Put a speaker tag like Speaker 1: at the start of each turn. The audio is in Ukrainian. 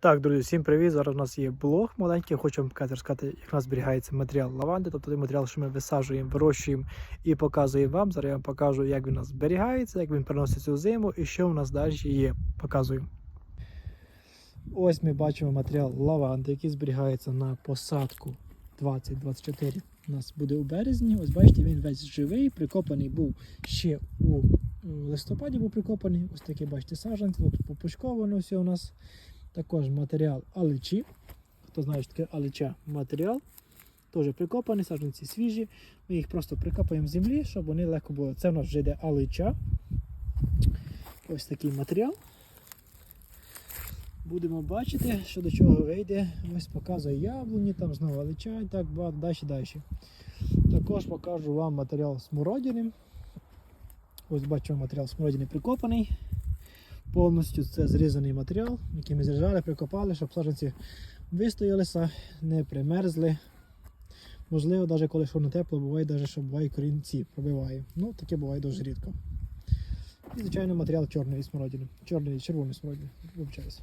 Speaker 1: Так, друзі, всім привіт! Зараз у нас є блог маленький. Хочу вам показати, розказати, як у нас зберігається матеріал лаванди, тобто той матеріал, що ми висаджуємо, вирощуємо і показуємо вам. Зараз я вам покажу, як він у нас зберігається, як він переноситься у зиму і що у нас далі є. Показую. Ось ми бачимо матеріал лаванди, який зберігається на посадку 2024. У нас буде у березні. Ось бачите, він весь живий, прикопаний був ще у листопаді, був прикопаний. Ось такі, бачите, саджанці. Тут попучковано все у нас. Також матеріал аличі. Хто знає, що таке алича матеріал. Теж прикопані, саджанці свіжі. Ми їх просто прикопаємо в землі, щоб вони легко були. Це в нас вже йде алича. Ось такий матеріал. Будемо бачити, що до чого вийде. Ось показує яблуні, там знову алича і так далі далі. Також покажу вам матеріал смородини. Ось бачимо матеріал смородини прикопаний. Повністю це зрізаний матеріал, який ми зрізали, прикопали, щоб саджанці вистоялися, не примерзли. Можливо, навіть коли що не тепло, буває, навіть, що буває корінці пробиває. Ну, таке буває дуже рідко. І, звичайно, матеріал чорної смородини. Чорної червоної смородини. Вибачаюся.